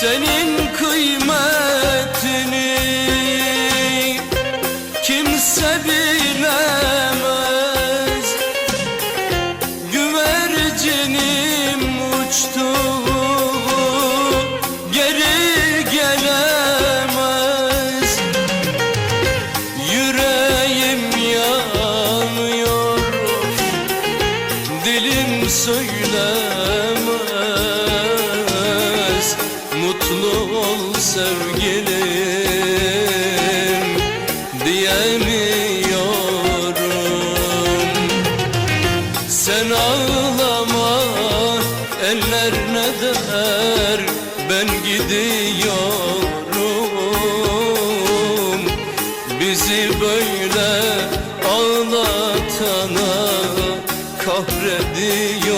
Senin kıymetini kimse bilemez. Güvercinim uçtu geri gelemez. Yüreğim yanıyor dilim söylemez mutlu ol sevgilim diyemiyorum. Sen ağlama eller ne der? Ben gidiyorum. Bizi böyle ağlatana kahrediyorum.